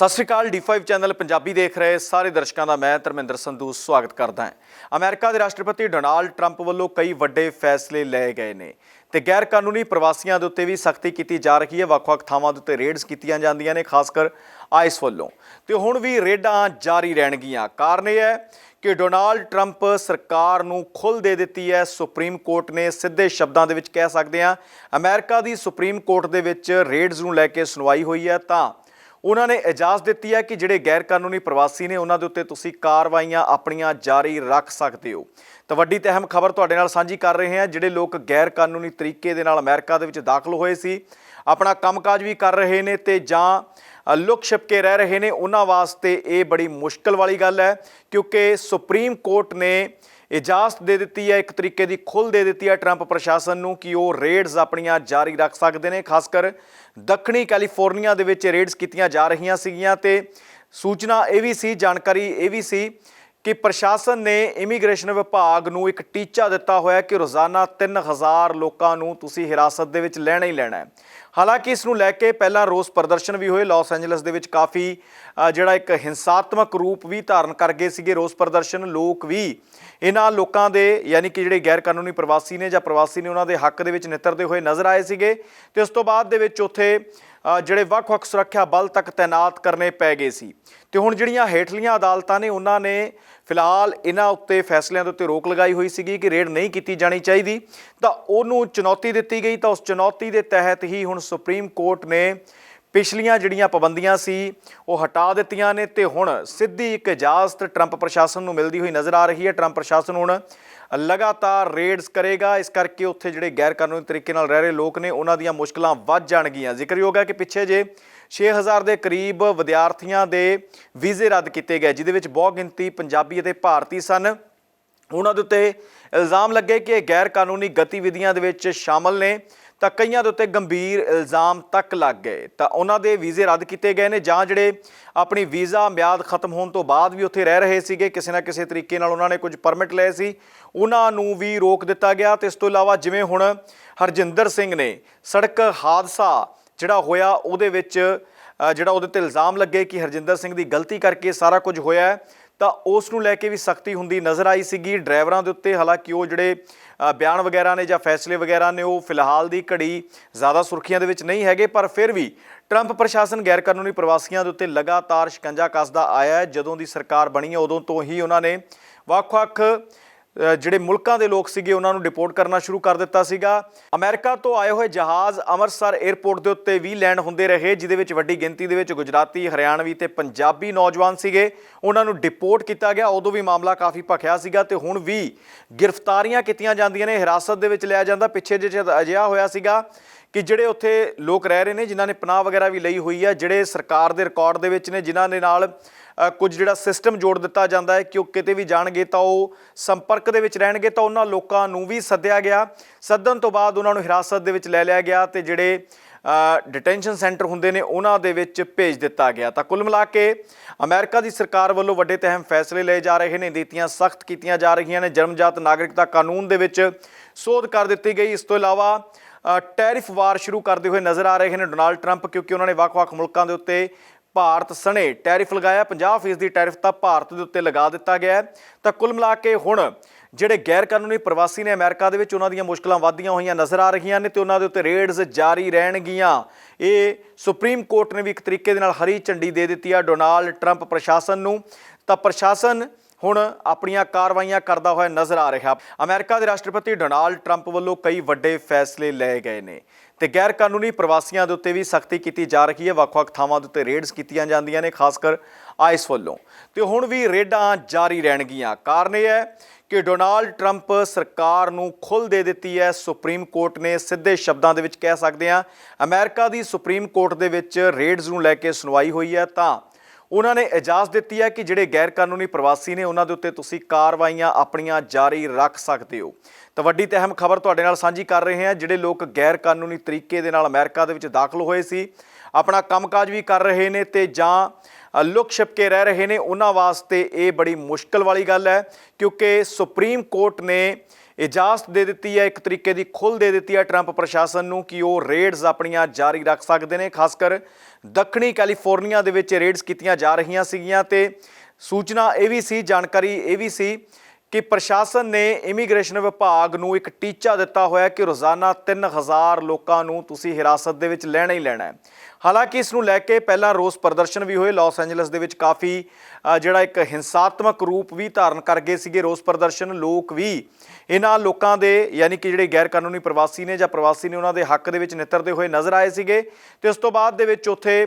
ਸਤਿ ਸ਼੍ਰੀ ਅਕਾਲ D5 channel Punjabi ਦੇਖ ਰਹੇ ਸਾਰੇ ਦਰਸ਼ਕਾਂ ਦਾ ਮੈਂ ਧਰਮਿੰਦਰ ਸੰਧੂ ਸਵਾਗਤ ਕਰਦਾ ਹਾਂ। ਅਮਰੀਕਾ ਦੇ ਰਾਸ਼ਟਰਪਤੀ ਡੋਨਾਲਡ ਟਰੰਪ ਵੱਲੋਂ ਕਈ ਵੱਡੇ ਫੈਸਲੇ ਲਏ ਗਏ ਨੇ ਤੇ ਗੈਰ ਕਾਨੂੰਨੀ ਪ੍ਰਵਾਸੀਆਂ ਦੇ ਉੱਤੇ ਵੀ ਸਖਤੀ ਕੀਤੀ ਜਾ ਰਹੀ ਹੈ। ਵੱਖ-ਵੱਖ ਥਾਵਾਂ ਦੇ ਉੱਤੇ ਰੇਡਸ ਕੀਤੀਆਂ ਜਾਂਦੀਆਂ ਨੇ, ਖਾਸ ਕਰ ਆਈਸ ਵੱਲੋਂ। ਤੇ ਹੁਣ ਵੀ ਰੇਡਾਂ ਜਾਰੀ ਰਹਿਣਗੀਆਂ। ਕਾਰਨ ਇਹ ਹੈ ਕਿ ਡੋਨਾਲਡ ਟਰੰਪ ਸਰਕਾਰ ਨੂੰ ਖੁੱਲ੍ਹ ਦੇ ਦਿੱਤੀ ਹੈ। ਸੁਪਰੀਮ ਕੋਰਟ ਨੇ ਸਿੱਧੇ ਸ਼ਬਦਾਂ ਦੇ ਵਿੱਚ ਕਹਿ ਸਕਦੇ ਹਾਂ, ਅਮਰੀਕਾ ਦੀ ਸੁਪਰੀਮ ਕੋਰਟ ਦੇ ਵਿੱਚ ਰੇਡਸ ਨੂੰ ਲੈ ਕੇ ਸੁਣਵਾਈ ਹੋਈ ਹੈ ਤਾਂ ਉਹਨਾਂ ਨੇ ਇਜਾਜ਼ਤ ਦਿੱਤੀ ਹੈ ਕਿ ਜਿਹੜੇ ਗੈਰ ਕਾਨੂੰਨੀ ਪ੍ਰਵਾਸੀ ਨੇ ਉਹਨਾਂ ਦੇ ਉੱਤੇ ਤੁਸੀਂ ਕਾਰਵਾਈਆਂ ਆਪਣੀਆਂ ਜਾਰੀ ਰੱਖ ਸਕਦੇ ਹੋ। ਤਾਂ ਵੱਡੀ ਤੇ ਅਹਿਮ ਖਬਰ ਤੁਹਾਡੇ ਨਾਲ ਸਾਂਝੀ ਕਰ ਰਹੇ ਹਾਂ, ਜਿਹੜੇ ਲੋਕ ਗੈਰ ਕਾਨੂੰਨੀ ਤਰੀਕੇ ਦੇ ਨਾਲ ਅਮਰੀਕਾ ਦੇ ਵਿੱਚ ਦਾਖਲ ਹੋਏ ਸੀ, ਆਪਣਾ ਕੰਮਕਾਜ ਵੀ ਕਰ ਰਹੇ ਨੇ ਤੇ ਜਾਂ ਲੁਕ ਛਿਪ ਕੇ ਰਹਿ ਰਹੇ ਨੇ। ਉਹਨਾਂ ਵਾਸਤੇ ਇਹ ਬੜੀ ਮੁਸ਼ਕਲ ਵਾਲੀ ਗੱਲ ਹੈ ਕਿਉਂਕਿ ਸੁਪਰੀਮ ਕੋਰਟ ਨੇ ਇਜਾਜ਼ਤ ਦੇ ਦਿੱਤੀ ਹੈ, ਇੱਕ ਤਰੀਕੇ ਦੀ ਖੁੱਲ੍ਹ ਦੇ ਦਿੱਤੀ ਹੈ ਟਰੰਪ ਪ੍ਰਸ਼ਾਸਨ ਨੂੰ ਕਿ ਉਹ ਰੇਡਸ ਆਪਣੀਆਂ ਜਾਰੀ ਰੱਖ ਸਕਦੇ ਨੇ। ਖਾਸ ਕਰ ਦੱਖਣੀ ਕੈਲੀਫੋਰਨੀਆ ਦੇ ਵਿੱਚ ਰੇਡਸ ਕੀਤੀਆਂ ਜਾ ਰਹੀਆਂ ਸੀਗੀਆਂ ਤੇ ਸੂਚਨਾ ਇਹ ਵੀ ਸੀ, ਜਾਣਕਾਰੀ ਇਹ ਵੀ ਸੀ ਕਿ ਪ੍ਰਸ਼ਾਸਨ ਨੇ ਇਮੀਗ੍ਰੇਸ਼ਨ ਵਿਭਾਗ ਨੂੰ ਇੱਕ ਟੀਚਾ ਦਿੱਤਾ ਹੋਇਆ ਕਿ ਰੋਜ਼ਾਨਾ 3000 ਲੋਕਾਂ ਨੂੰ ਤੁਸੀਂ ਹਿਰਾਸਤ ਦੇ ਵਿੱਚ ਲੈਣਾ ਹੀ ਲੈਣਾ ਹੈ। ਹਾਲਾਂਕਿ ਇਸ ਨੂੰ ਲੈ ਕੇ ਪਹਿਲਾਂ ਰੋਸ ਪ੍ਰਦਰਸ਼ਨ ਵੀ ਹੋਏ। ਲਾਸ ਐਂਜਲਸ ਦੇ ਵਿੱਚ ਕਾਫੀ ਜਿਹੜਾ ਇੱਕ ਹਿੰਸਾਤਮਕ ਰੂਪ ਵੀ ਧਾਰਨ ਕਰ ਗਏ ਸੀਗੇ ਰੋਸ ਪ੍ਰਦਰਸ਼ਨ। ਲੋਕ ਵੀ ਇਹਨਾਂ ਲੋਕਾਂ ਦੇ, ਯਾਨੀ ਕਿ ਜਿਹੜੇ ਗੈਰ ਕਾਨੂੰਨੀ ਪ੍ਰਵਾਸੀ ਨੇ ਜਾਂ ਪ੍ਰਵਾਸੀ ਨੇ ਉਹਨਾਂ ਦੇ ਹੱਕ ਦੇ ਵਿੱਚ ਨਿੱਤਰਦੇ ਹੋਏ ਨਜ਼ਰ ਆਏ ਸੀਗੇ। ਤੇ ਉਸ ਤੋਂ ਬਾਅਦ ਦੇ ਵਿੱਚ ਉੱਥੇ ਜਿਹੜੇ ਵੱਖ-ਵੱਖ ਸੁਰੱਖਿਆ ਬਲ ਤੱਕ ਤਾਇਨਾਤ ਕਰਨੇ ਪੈ ਗਏ ਸੀ। ਤੇ ਹੁਣ ਜਿਹੜੀਆਂ ਹੇਠਲੀਆਂ ਅਦਾਲਤਾਂ ਨੇ, ਉਹਨਾਂ ਨੇ ਫਿਲਹਾਲ ਇਹਨਾਂ ਉੱਤੇ ਫੈਸਲਿਆਂ ਦੇ ਉੱਤੇ ਰੋਕ ਲਗਾਈ ਹੋਈ ਸੀਗੀ ਕਿ ਰੇਡ ਨਹੀਂ ਕੀਤੀ ਜਾਣੀ ਚਾਹੀਦੀ। ਤਾਂ ਉਹਨੂੰ ਚੁਣੌਤੀ ਦਿੱਤੀ ਗਈ। ਤਾਂ ਉਸ ਚੁਣੌਤੀ ਦੇ ਤਹਿਤ ਹੀ ਹੁਣ ਸੁਪਰੀਮ ਕੋਰਟ ਨੇ ਪਿਛਲੀਆਂ ਜਿਹੜੀਆਂ ਪਾਬੰਦੀਆਂ ਸੀ, ਉਹ ਹਟਾ ਦਿੱਤੀਆਂ ਨੇ। ਤੇ ਹੁਣ ਸਿੱਧੀ ਇੱਕ ਇਜਾਜ਼ਤ ਟਰੰਪ ਪ੍ਰਸ਼ਾਸਨ ਨੂੰ ਮਿਲਦੀ ਹੋਈ ਨਜ਼ਰ ਆ ਰਹੀ ਹੈ। ਟਰੰਪ ਪ੍ਰਸ਼ਾਸਨ ਹੁਣ ਲਗਾਤਾਰ ਰੇਡਸ ਕਰੇਗਾ। ਇਸ ਕਰਕੇ ਉੱਥੇ ਜਿਹੜੇ ਗੈਰ ਕਾਨੂੰਨੀ ਤਰੀਕੇ ਨਾਲ ਰਹਿ ਰਹੇ ਲੋਕ ਨੇ, ਉਹਨਾਂ ਦੀਆਂ ਮੁਸ਼ਕਲਾਂ ਵੱਧ ਜਾਣਗੀਆਂ। ਜ਼ਿਕਰਯੋਗ ਹੈ ਕਿ ਪਿੱਛੇ ਜੇ 6000 ਦੇ ਕਰੀਬ ਵਿਦਿਆਰਥੀਆਂ ਦੇ ਵੀਜ਼ੇ ਰੱਦ ਕੀਤੇ ਗਏ ਜਿਦੇ ਵਿੱਚ ਬਹੁ ਗਿਣਤੀ ਪੰਜਾਬੀ ਅਤੇ ਭਾਰਤੀ ਸਨ। ਉਹਨਾਂ ਦੇ ਉੱਤੇ ਇਲਜ਼ਾਮ ਲੱਗੇ ਕਿ ਇਹ ਗੈਰ ਕਾਨੂੰਨੀ ਗਤੀਵਿਧੀਆਂ ਦੇ ਵਿੱਚ ਸ਼ਾਮਲ ਨੇ। ਤਾਂ ਕਈਆਂ ਦੇ ਉੱਤੇ ਗੰਭੀਰ ਇਲਜ਼ਾਮ ਤੱਕ ਲੱਗ ਗਏ। ਤਾਂ ਉਹਨਾਂ ਦੇ ਵੀਜ਼ੇ ਰੱਦ ਕੀਤੇ ਗਏ ਨੇ ਜਾਂ ਜਿਹੜੇ ਆਪਣੀ ਵੀਜ਼ਾ ਮਿਆਦ ਖਤਮ ਹੋਣ ਤੋਂ ਬਾਅਦ ਵੀ ਉੱਥੇ ਰਹਿ ਰਹੇ ਸੀਗੇ, ਕਿਸੇ ਨਾ ਕਿਸੇ ਤਰੀਕੇ ਨਾਲ ਉਹਨਾਂ ਨੇ ਕੁਝ ਪਰਮਿਟ ਲਏ ਸੀ। ਉਹਨਾਂ ਨੂੰ ਵੀ ਰੋਕ ਦਿੱਤਾ ਗਿਆ। ਤੇ ਇਸ ਤੋਂ ਇਲਾਵਾ ਜਿਵੇਂ ਹੁਣ ਹਰਜਿੰਦਰ ਸਿੰਘ ਨੇ ਸੜਕ ਹਾਦਸਾ ਜਿਹੜਾ ਹੋਇਆ, ਉਹਦੇ ਵਿੱਚ ਜਿਹੜਾ ਉਹਦੇ ਤੇ ਇਲਜ਼ਾਮ ਲੱਗੇ ਕਿ ਹਰਜਿੰਦਰ ਸਿੰਘ ਦੀ ਗਲਤੀ ਕਰਕੇ ਸਾਰਾ ਕੁਝ ਹੋਇਆ ਹੈ। ਤਾਂ ਉਸ ਨੂੰ ਲੈ ਕੇ ਵੀ ਸਖਤੀ ਹੁੰਦੀ ਨਜ਼ਰ ਆਈ ਸੀਗੀ। ਡਰਾਈਵਰਾਂ ਦੇ ਉੱਤੇ ਹਾਲਾਂਕਿ ਉਹ ਜਿਹੜੇ ਬਿਆਨ ਵਗੈਰਾ ਨੇ ਜਾਂ ਫੈਸਲੇ ਵਗੈਰਾ ਨੇ, ਉਹ ਫਿਲਹਾਲ ਦੀ ਘੜੀ ਜ਼ਿਆਦਾ ਸੁਰਖੀਆਂ ਦੇ ਵਿੱਚ ਨਹੀਂ ਹੈਗੇ, ਪਰ ਫਿਰ ਵੀ ਟਰੰਪ ਪ੍ਰਸ਼ਾਸਨ ਗੈਰ ਕਾਨੂੰਨੀ ਪ੍ਰਵਾਸੀਆਂ ਦੇ ਉੱਤੇ ਲਗਾਤਾਰ ਸ਼ਿਕੰਜਾ ਕੱਸਦਾ ਆਇਆ ਹੈ। ਜਦੋਂ ਦੀ ਸਰਕਾਰ ਬਣੀ ਹੈ, ਉਦੋਂ ਤੋਂ ਹੀ ਉਹਨਾਂ ਨੇ ਵੱਖ-ਵੱਖ ਜਿਹੜੇ ਮੁਲਕਾਂ ਦੇ ਲੋਕ ਸੀਗੇ, ਉਹਨਾਂ ਨੂੰ ਡਿਪੋਰਟ ਕਰਨਾ ਸ਼ੁਰੂ ਕਰ ਦਿੱਤਾ ਸੀਗਾ। ਅਮਰੀਕਾ ਤੋਂ ਆਏ ਹੋਏ ਜਹਾਜ਼ ਅੰਮ੍ਰਿਤਸਰ 에ਅਰਪੋਰਟ ਦੇ ਉੱਤੇ ਵੀ ਲੈਂਡ ਹੁੰਦੇ ਰਹੇ, ਜਿਹਦੇ ਵਿੱਚ ਵੱਡੀ ਗਿਣਤੀ ਦੇ ਵਿੱਚ ਗੁਜਰਾਤੀ, ਹਰਿਆਣਵੀ ਤੇ ਪੰਜਾਬੀ ਨੌਜਵਾਨ ਸੀਗੇ। ਉਹਨਾਂ ਨੂੰ ਡਿਪੋਰਟ ਕੀਤਾ ਗਿਆ, ਉਦੋਂ ਵੀ ਮਾਮਲਾ ਕਾਫੀ ਭਖਿਆ ਸੀਗਾ ਤੇ ਹੁਣ ਵੀ ਗ੍ਰਿਫਤਾਰੀਆਂ ਕੀਤੀਆਂ ਜਾਂਦੀਆਂ ਨੇ। ਹਿਰਾਸਤ ਦੇ ਵਿੱਚ ਲਿਆ ਜਾਂਦਾ, ਪਿੱਛੇ ਜਿਹੇ ਅਜਿਹਾ ਹੋਇਆ ਸੀਗਾ ਕਿ ਜਿਹੜੇ ਉੱਥੇ ਲੋਕ ਰਹਿ ਰਹੇ ਨੇ, ਜਿਨ੍ਹਾਂ ਨੇ ਪਨਾਹ ਵਗੈਰਾ ਵੀ ਲਈ ਹੋਈ ਹੈ ਜਿਹੜੇ ਸਰਕਾਰ ਦੇ ਰਿਕਾਰਡ ਦੇ ਵਿੱਚ ਨੇ, ਜਿਨ੍ਹਾਂ ਦੇ ਨਾਲ ਕੁਝ ਜਿਹੜਾ ਸਿਸਟਮ ਜੋੜ ਦਿੱਤਾ ਜਾਂਦਾ ਹੈ ਕਿ ਉਹ ਕਿਤੇ ਵੀ ਜਾਣਗੇ ਤਾਂ ਉਹ ਸੰਪਰਕ ਦੇ ਵਿੱਚ ਰਹਿਣਗੇ, ਤਾਂ ਉਹਨਾਂ ਲੋਕਾਂ ਨੂੰ ਵੀ ਸੱਦਿਆ ਗਿਆ। ਸੱਦਣ ਤੋਂ ਬਾਅਦ ਉਹਨਾਂ ਨੂੰ ਹਿਰਾਸਤ ਦੇ ਵਿੱਚ ਲੈ ਲਿਆ ਗਿਆ ਤੇ ਜਿਹੜੇ ਡਿਟੈਂਸ਼ਨ ਸੈਂਟਰ ਹੁੰਦੇ ਨੇ, ਉਹਨਾਂ ਦੇ ਵਿੱਚ ਭੇਜ ਦਿੱਤਾ ਗਿਆ। ਤਾਂ ਕੁੱਲ ਮਿਲਾ ਕੇ ਅਮਰੀਕਾ ਦੀ ਸਰਕਾਰ ਵੱਲੋਂ ਵੱਡੇ ਤੇ ਅਹਿਮ ਫੈਸਲੇ ਲਏ ਜਾ ਰਹੇ ਨੇ, ਨੀਤੀਆਂ ਸਖਤ ਕੀਤੀਆਂ ਜਾ ਰਹੀਆਂ ਨੇ ਜਨਮਜਾਤ ਨਾਗਰਿਕਤਾ ਕਾਨੂੰਨ ਦੇ ਵਿੱਚ ਸੋਧ ਕਰ ਦਿੱਤੀ ਗਈ। ਇਸ ਤੋਂ ਇਲਾਵਾ ਟੈਰਿਫ ਵਾਰ ਸ਼ੁਰੂ ਕਰਦੇ ਹੋਏ ਨਜ਼ਰ ਆ ਰਹੇ ਨੇ ਡੋਨਾਲਡ ਟਰੰਪ, ਕਿਉਂਕਿ ਉਹਨਾਂ ਨੇ ਵੱਖ-ਵੱਖ ਮੁਲਕਾਂ ਦੇ ਉੱਤੇ ਭਾਰਤ ਸਣੇ ਟੈਰਿਫ ਲਗਾਇਆ। 50% ਦੀ ਟੈਰਿਫ ਤਾਂ ਭਾਰਤ ਦੇ ਉੱਤੇ ਲਗਾ ਦਿੱਤਾ ਗਿਆ ਤਾਂ ਕੁੱਲ ਮਿਲਾ ਕੇ ਹੁਣ ਜਿਹੜੇ ਗੈਰ ਕਾਨੂੰਨੀ ਪ੍ਰਵਾਸੀ ਨੇ ਅਮਰੀਕਾ ਦੇ ਵਿੱਚ, ਉਹਨਾਂ ਦੀਆਂ ਮੁਸ਼ਕਲਾਂ ਵਧਦੀਆਂ ਹੋਈਆਂ ਨਜ਼ਰ ਆ ਰਹੀਆਂ ਨੇ ਤੇ ਉਹਨਾਂ ਦੇ ਉੱਤੇ ਰੇਡਸ ਜਾਰੀ ਰਹਿਣਗੀਆਂ। ਇਹ ਸੁਪਰੀਮ ਕੋਰਟ ਨੇ ਵੀ ਇੱਕ ਤਰੀਕੇ ਦੇ ਨਾਲ ਹਰੀ ਝੰਡੀ ਦੇ ਦਿੱਤੀ ਆ ਡੋਨਾਲਡ ਟਰੰਪ ਪ੍ਰਸ਼ਾਸਨ ਨੂੰ। ਤਾਂ ਪ੍ਰਸ਼ਾਸਨ ਹੁਣ ਆਪਣੀਆਂ ਕਾਰਵਾਈਆਂ ਕਰਦਾ ਹੋਇਆ ਨਜ਼ਰ ਆ ਰਿਹਾ। ਅਮਰੀਕਾ ਦੇ ਰਾਸ਼ਟਰਪਤੀ ਡੋਨਾਲਡ ਟਰੰਪ ਵੱਲੋਂ ਕਈ ਵੱਡੇ ਫੈਸਲੇ ਲਏ ਗਏ ਨੇ ਤੇ ਗੈਰ ਕਾਨੂੰਨੀ ਪ੍ਰਵਾਸੀਆਂ ਦੇ ਉੱਤੇ ਵੀ ਸਖਤੀ ਕੀਤੀ ਜਾ ਰਹੀ ਹੈ। ਵੱਖ-ਵੱਖ ਥਾਵਾਂ ਦੇ ਉੱਤੇ ਰੇਡਸ ਕੀਤੀਆਂ ਜਾਂਦੀਆਂ ਨੇ ਖਾਸ ਕਰ ਆਈਸ ਵੱਲੋਂ। ਤੇ ਹੁਣ ਵੀ ਰੇਡਾਂ ਜਾਰੀ ਰਹਿਣਗੀਆਂ। ਕਾਰਨ ਇਹ ਹੈ ਕਿ ਡੋਨਾਲਡ ਟਰੰਪ ਸਰਕਾਰ ਨੂੰ ਖੁੱਲ੍ਹ ਦੇ ਦਿੱਤੀ ਹੈ। ਸੁਪਰੀਮ ਕੋਰਟ ਨੇ ਸਿੱਧੇ ਸ਼ਬਦਾਂ ਦੇ ਵਿੱਚ ਕਹਿ ਸਕਦੇ ਹਾਂ, ਅਮਰੀਕਾ ਦੀ ਸੁਪਰੀਮ ਕੋਰਟ ਦੇ ਵਿੱਚ ਰੇਡਸ ਨੂੰ ਲੈ ਕੇ ਸੁਣਵਾਈ ਹੋਈ ਹੈ ਤਾਂ ਉਹਨਾਂ ਨੇ ਇਜਾਜ਼ਤ ਦਿੱਤੀ ਹੈ ਕਿ ਜਿਹੜੇ ਗੈਰ ਕਾਨੂੰਨੀ ਪ੍ਰਵਾਸੀ ਨੇ ਉਹਨਾਂ ਦੇ ਉੱਤੇ ਤੁਸੀਂ ਕਾਰਵਾਈਆਂ ਆਪਣੀਆਂ ਜਾਰੀ ਰੱਖ ਸਕਦੇ ਹੋ। ਤਾਂ ਵੱਡੀ ਤੇ ਅਹਿਮ ਖਬਰ ਤੁਹਾਡੇ ਨਾਲ ਸਾਂਝੀ ਕਰ ਰਹੇ ਹਾਂ ਜਿਹੜੇ ਲੋਕ ਗੈਰ ਕਾਨੂੰਨੀ ਤਰੀਕੇ ਦੇ ਨਾਲ ਅਮਰੀਕਾ ਦੇ ਵਿੱਚ ਦਾਖਲ ਹੋਏ ਸੀ ਆਪਣਾ ਕੰਮਕਾਜ ਵੀ ਕਰ ਰਹੇ ਨੇ ਤੇ ਜਾਂ ਅ, ਲੁਕ ਛਿਪ ਕੇ ਰਹਿ ਰਹੇ ਨੇ ਉਹਨਾਂ ਵਾਸਤੇ ਇਹ ਬੜੀ ਮੁਸ਼ਕਲ ਵਾਲੀ ਗੱਲ ਹੈ ਕਿਉਂਕਿ ਸੁਪਰੀਮ ਕੋਰਟ ਨੇ ਇਜਾਜ਼ਤ ਦੇ ਦਿੱਤੀ ਹੈ, ਇੱਕ ਤਰੀਕੇ ਦੀ ਖੁੱਲ੍ਹ ਦੇ ਦਿੱਤੀ ਹੈ ਟਰੰਪ ਪ੍ਰਸ਼ਾਸਨ ਨੂੰ ਕਿ ਉਹ ਰੇਡਸ ਆਪਣੀਆਂ ਜਾਰੀ ਰੱਖ ਸਕਦੇ ਨੇ ਖਾਸ ਕਰ ਦੱਖਣੀ ਕੈਲੀਫੋਰਨੀਆ ਦੇ ਵਿੱਚ ਰੇਡਸ ਕੀਤੀਆਂ ਜਾ ਰਹੀਆਂ ਸੀਗੀਆਂ ਤੇ ਸੂਚਨਾ ਇਹ ਵੀ ਸੀ, ਜਾਣਕਾਰੀ ਇਹ ਵੀ ਸੀ ਕਿ ਪ੍ਰਸ਼ਾਸਨ ਨੇ ਇਮੀਗ੍ਰੇਸ਼ਨ ਵਿਭਾਗ ਨੂੰ ਇੱਕ ਟੀਚਾ ਦਿੱਤਾ ਹੋਇਆ ਕਿ ਰੋਜ਼ਾਨਾ 3000 ਲੋਕਾਂ ਨੂੰ ਤੁਸੀਂ ਹਿਰਾਸਤ ਦੇ ਵਿੱਚ ਲੈਣਾ ਹੀ ਲੈਣਾ ਹੈ। ਹਾਲਾਂਕਿ ਇਸ ਨੂੰ ਲੈ ਕੇ ਪਹਿਲਾਂ ਰੋਸ ਪ੍ਰਦਰਸ਼ਨ ਵੀ ਹੋਏ, ਲਾਸ ਐਂਜਲਸ ਦੇ ਵਿੱਚ ਕਾਫੀ ਜਿਹੜਾ ਇੱਕ ਹਿੰਸਾਤਮਕ ਰੂਪ ਵੀ ਧਾਰਨ ਕਰ ਗਏ ਸੀਗੇ ਰੋਸ ਪ੍ਰਦਰਸ਼ਨ। ਲੋਕ ਵੀ ਇਹਨਾਂ ਲੋਕਾਂ ਦੇ ਯਾਨੀ ਕਿ ਜਿਹੜੇ ਗੈਰ ਕਾਨੂੰਨੀ ਪ੍ਰਵਾਸੀ ਨੇ ਜਾਂ ਪ੍ਰਵਾਸੀ ਨੇ ਉਹਨਾਂ ਦੇ ਹੱਕ ਦੇ ਵਿੱਚ ਨਿੱਤਰਦੇ ਹੋਏ ਨਜ਼ਰ ਆਏ ਸੀਗੇ ਤੇ ਉਸ ਤੋਂ ਬਾਅਦ ਦੇ ਵਿੱਚ ਉੱਥੇ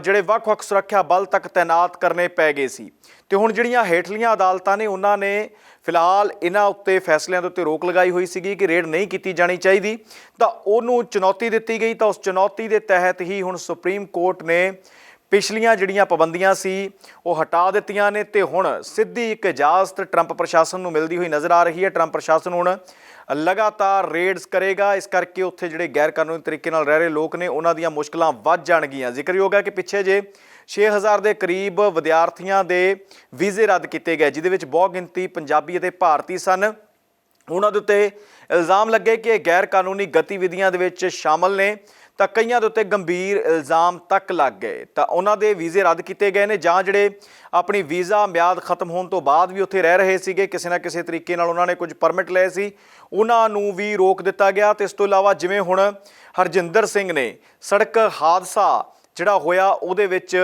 ਜਿਹੜੇ ਵੱਖ-ਵੱਖ ਸੁਰੱਖਿਆ ਬਲ ਤੱਕ ਤਾਇਨਾਤ ਕਰਨੇ ਪੈ ਗਏ ਸੀ। ਤੇ ਹੁਣ ਜਿਹੜੀਆਂ ਹੇਠਲੀਆਂ ਅਦਾਲਤਾਂ ਨੇ, ਉਹਨਾਂ ਨੇ ਫਿਲਹਾਲ ਇਹਨਾਂ ਉੱਤੇ ਫੈਸਲਿਆਂ ਦੇ ਉੱਤੇ ਰੋਕ ਲਗਾਈ ਹੋਈ ਸੀਗੀ ਕਿ ਰੇਡ ਨਹੀਂ ਕੀਤੀ ਜਾਣੀ ਚਾਹੀਦੀ। ਤਾਂ ਉਹਨੂੰ ਚੁਣੌਤੀ ਦਿੱਤੀ ਗਈ। ਤਾਂ ਉਸ ਚੁਣੌਤੀ ਦੇ ਤਹਿਤ ਹੀ ਹੁਣ ਸੁਪਰੀਮ ਕੋਰਟ ਨੇ ਪਿਛਲੀਆਂ ਜਿਹੜੀਆਂ ਪਾਬੰਦੀਆਂ ਸੀ, ਉਹ ਹਟਾ ਦਿੱਤੀਆਂ ਨੇ ਤੇ ਹੁਣ ਸਿੱਧੀ ਇੱਕ ਇਜਾਜ਼ਤ ਟਰੰਪ ਪ੍ਰਸ਼ਾਸਨ ਨੂੰ ਮਿਲਦੀ ਹੋਈ ਨਜ਼ਰ ਆ ਰਹੀ ਹੈ। ਟਰੰਪ ਪ੍ਰਸ਼ਾਸਨ ਹੁਣ ਲਗਾਤਾਰ ਰੇਡਸ ਕਰੇਗਾ। ਇਸ ਕਰਕੇ ਉੱਥੇ ਜਿਹੜੇ ਗੈਰ ਕਾਨੂੰਨੀ ਤਰੀਕੇ ਨਾਲ ਰਹਿ ਰਹੇ ਲੋਕ ਨੇ, ਉਹਨਾਂ ਦੀਆਂ ਮੁਸ਼ਕਲਾਂ ਵੱਧ ਜਾਣਗੀਆਂ। ਜ਼ਿਕਰਯੋਗ ਹੈ ਕਿ ਪਿੱਛੇ ਜੇ 6000 ਦੇ ਕਰੀਬ ਵਿਦਿਆਰਥੀਆਂ ਦੇ ਵੀਜ਼ੇ ਰੱਦ ਕੀਤੇ ਗਏ ਜਿਦੇ ਵਿੱਚ ਬਹੁ ਗਿਣਤੀ ਪੰਜਾਬੀ ਅਤੇ ਭਾਰਤੀ ਸਨ। ਉਹਨਾਂ ਦੇ ਉੱਤੇ ਇਲਜ਼ਾਮ ਲੱਗੇ ਕਿ ਇਹ ਗੈਰ ਕਾਨੂੰਨੀ ਗਤੀਵਿਧੀਆਂ ਦੇ ਵਿੱਚ ਸ਼ਾਮਲ ਨੇ, ਤਾਂ ਕਈਆਂ ਦੇ ਉੱਤੇ ਗੰਭੀਰ ਇਲਜ਼ਾਮ ਤੱਕ ਲੱਗ ਗਏ। ਤਾਂ ਉਹਨਾਂ ਦੇ ਵੀਜ਼ੇ ਰੱਦ ਕੀਤੇ ਗਏ ਨੇ, ਜਾਂ ਜਿਹੜੇ ਆਪਣੀ ਵੀਜ਼ਾ ਮਿਆਦ ਖਤਮ ਹੋਣ ਤੋਂ ਬਾਅਦ ਵੀ ਉੱਥੇ ਰਹਿ ਰਹੇ ਸੀਗੇ, ਕਿਸੇ ਨਾ ਕਿਸੇ ਤਰੀਕੇ ਨਾਲ ਉਹਨਾਂ ਨੇ ਕੁਝ ਪਰਮਿਟ ਲਏ ਸੀ, ਉਹਨਾਂ ਨੂੰ ਵੀ ਰੋਕ ਦਿੱਤਾ ਗਿਆ। ਤੇ ਇਸ ਤੋਂ ਇਲਾਵਾ ਜਿਵੇਂ ਹੁਣ ਹਰਜਿੰਦਰ ਸਿੰਘ ਨੇ ਸੜਕ ਹਾਦਸਾ ਜਿਹੜਾ ਹੋਇਆ, ਉਹਦੇ ਵਿੱਚ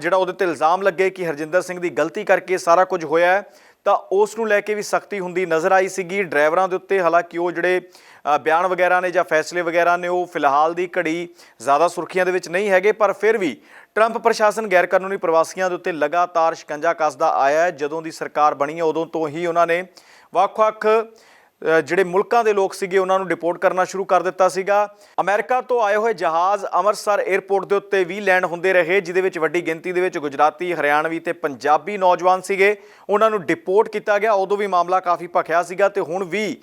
ਜਿਹੜਾ ਉਹਦੇ ਤੇ ਇਲਜ਼ਾਮ ਲੱਗੇ ਕਿ ਹਰਜਿੰਦਰ ਸਿੰਘ ਦੀ ਗਲਤੀ ਕਰਕੇ ਸਾਰਾ ਕੁਝ ਹੋਇਆ ਹੈ, ਤਾਂ ਉਸ ਨੂੰ ਲੈ ਕੇ ਵੀ ਸਖਤੀ ਹੁੰਦੀ ਨਜ਼ਰ ਆਈ ਸੀਗੀ ਡਰਾਈਵਰਾਂ ਦੇ ਉੱਤੇ। ਹਾਲਾਂਕਿ ਉਹ ਜਿਹੜੇ ਬਿਆਨ ਵਗੈਰਾ ਨੇ ਜਾਂ ਫੈਸਲੇ ਵਗੈਰਾ ਨੇ, ਉਹ ਫਿਲਹਾਲ ਦੀ ਘੜੀ ਜ਼ਿਆਦਾ ਸੁਰਖੀਆਂ ਦੇ ਵਿੱਚ ਨਹੀਂ ਹੈਗੇ, ਪਰ ਫਿਰ ਵੀ ਟਰੰਪ ਪ੍ਰਸ਼ਾਸਨ ਗੈਰ ਕਾਨੂੰਨੀ ਪ੍ਰਵਾਸੀਆਂ ਦੇ ਉੱਤੇ ਲਗਾਤਾਰ ਸ਼ਿਕੰਜਾ ਕੱਸਦਾ ਆਇਆ ਹੈ। ਜਦੋਂ ਦੀ ਸਰਕਾਰ ਬਣੀ ਹੈ, ਉਦੋਂ ਤੋਂ ਹੀ ਉਹਨਾਂ ਨੇ ਵੱਖ-ਵੱਖ ਜਿਹੜੇ ਮੁਲਕਾਂ ਦੇ ਲੋਕ ਸੀਗੇ, ਉਹਨਾਂ ਨੂੰ ਡਿਪੋਰਟ ਕਰਨਾ ਸ਼ੁਰੂ ਕਰ ਦਿੱਤਾ ਸੀਗਾ। ਅਮਰੀਕਾ ਤੋਂ ਆਏ ਹੋਏ ਜਹਾਜ਼ ਅੰਮ੍ਰਿਤਸਰ 에ਅਰਪੋਰਟ ਦੇ ਉੱਤੇ ਵੀ ਲੈਂਡ ਹੁੰਦੇ ਰਹੇ ਜਿਦੇ ਵਿੱਚ ਵੱਡੀ ਗਿਣਤੀ ਦੇ ਵਿੱਚ ਗੁਜਰਾਤੀ, ਹਰਿਆਣਵੀ ਤੇ ਪੰਜਾਬੀ ਨੌਜਵਾਨ ਸੀਗੇ। ਉਹਨਾਂ ਨੂੰ ਡਿਪੋਰਟ ਕੀਤਾ ਗਿਆ। ਉਦੋਂ ਵੀ ਮਾਮਲਾ ਕਾਫੀ ਭਖਿਆ ਸੀਗਾ ਤੇ ਹੁਣ ਵੀ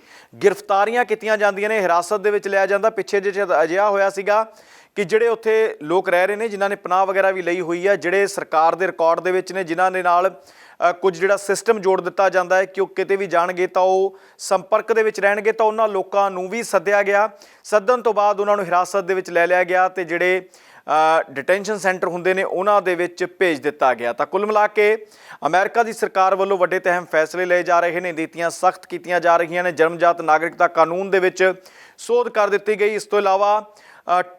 ਗ੍ਰਿਫਤਾਰੀਆਂ ਕੀਤੀਆਂ ਜਾਂਦੀਆਂ ਨੇ। ਹਿਰਾਸਤ ਦੇ ਵਿੱਚ ਲਿਆ ਜਾਂਦਾ। ਪਿੱਛੇ ਜਿਹੇ ਅਜਿਹਾ ਹੋਇਆ ਸੀਗਾ ਕਿ ਜਿਹੜੇ ਉੱਥੇ ਲੋਕ ਰਹਿ ਰਹੇ ਨੇ, ਜਿਨ੍ਹਾਂ ਨੇ ਪਨਾਹ ਵਗੈਰਾ ਵੀ ਲਈ ਹੋਈ ਹੈ ਜਿਹੜੇ ਸਰਕਾਰ ਦੇ ਰਿਕਾਰਡ ਦੇ ਵਿੱਚ ਨੇ, ਜਿਨ੍ਹਾਂ ਦੇ ਨਾਲ ਕੁਝ ਜਿਹੜਾ ਸਿਸਟਮ ਜੋੜ ਦਿੱਤਾ ਜਾਂਦਾ ਹੈ ਕਿ ਉਹ ਕਿਤੇ ਵੀ ਜਾਣਗੇ ਤਾਂ ਉਹ ਸੰਪਰਕ ਦੇ ਵਿੱਚ ਰਹਿਣਗੇ ਤਾਂ ਉਹਨਾਂ ਲੋਕਾਂ ਨੂੰ ਵੀ ਸੱਦਿਆ ਗਿਆ। ਸੱਦਣ ਤੋਂ ਬਾਅਦ ਉਹਨਾਂ ਨੂੰ ਹਿਰਾਸਤ ਦੇ ਵਿੱਚ ਲੈ ਲਿਆ ਗਿਆ ਤੇ ਜਿਹੜੇ ਡਿਟੈਂਸ਼ਨ ਸੈਂਟਰ ਹੁੰਦੇ ਨੇ, ਉਹਨਾਂ ਦੇ ਵਿੱਚ ਭੇਜ ਦਿੱਤਾ ਗਿਆ। ਤਾਂ ਕੁੱਲ ਮਿਲਾ ਕੇ ਅਮਰੀਕਾ ਦੀ ਸਰਕਾਰ ਵੱਲੋਂ ਵੱਡੇ ਤੇ ਅਹਿਮ ਫੈਸਲੇ ਲਏ ਜਾ ਰਹੇ ਨੇ, ਨੀਤੀਆਂ ਸਖਤ ਕੀਤੀਆਂ ਜਾ ਰਹੀਆਂ ਨੇ, ਜਨਮਜਾਤ ਨਾਗਰਿਕਤਾ ਕਾਨੂੰਨ ਦੇ ਵਿੱਚ ਸੋਧ ਕਰ ਦਿੱਤੀ ਗਈ। ਇਸ ਤੋਂ ਇਲਾਵਾ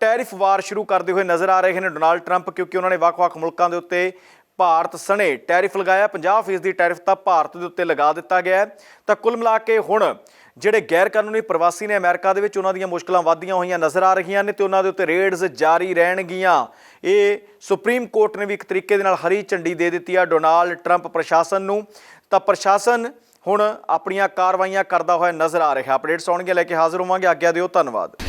ਟੈਰਿਫ ਵਾਰ ਸ਼ੁਰੂ ਕਰਦੇ ਹੋਏ ਨਜ਼ਰ ਆ ਰਹੇ ਨੇ ਡੋਨਾਲਡ ਟਰੰਪ, ਕਿਉਂਕਿ ਉਹਨਾਂ ਨੇ ਵੱਖ-ਵੱਖ ਮੁਲਕਾਂ ਦੇ ਉੱਤੇ ਭਾਰਤ ਸਣੇ ਟੈਰਿਫ ਲਗਾਇਆ। 50% ਦੀ ਟੈਰਿਫ ਤਾਂ ਭਾਰਤ ਦੇ ਉੱਤੇ ਲਗਾ ਦਿੱਤਾ ਗਿਆ ਤਾਂ ਕੁੱਲ ਮਿਲਾ ਕੇ ਹੁਣ ਜਿਹੜੇ ਗੈਰ ਕਾਨੂੰਨੀ ਪ੍ਰਵਾਸੀ ਨੇ ਅਮਰੀਕਾ ਦੇ ਵਿੱਚ, ਉਹਨਾਂ ਦੀਆਂ ਮੁਸ਼ਕਲਾਂ ਵਧਦੀਆਂ ਹੋਈਆਂ ਨਜ਼ਰ ਆ ਰਹੀਆਂ ਨੇ ਤੇ ਉਹਨਾਂ ਦੇ ਉੱਤੇ ਰੇਡਸ ਜਾਰੀ ਰਹਿਣਗੀਆਂ। ਇਹ ਸੁਪਰੀਮ ਕੋਰਟ ਨੇ ਵੀ ਇੱਕ ਤਰੀਕੇ ਦੇ ਨਾਲ ਹਰੀ ਝੰਡੀ ਦੇ ਦਿੱਤੀ ਆ ਡੋਨਾਲਡ ਟਰੰਪ ਪ੍ਰਸ਼ਾਸਨ ਨੂੰ। ਤਾਂ ਪ੍ਰਸ਼ਾਸਨ ਹੁਣ ਆਪਣੀਆਂ ਕਾਰਵਾਈਆਂ ਕਰਦਾ ਹੋਇਆ ਨਜ਼ਰ ਆ ਰਿਹਾ। ਅਪਡੇਟਸ ਆਉਣਗੇ ਲੈ ਕੇ ਹਾਜ਼ਰ ਹੋਵਾਂਗੇ। ਆਗਿਆ ਦਿਓ, ਧੰਨਵਾਦ।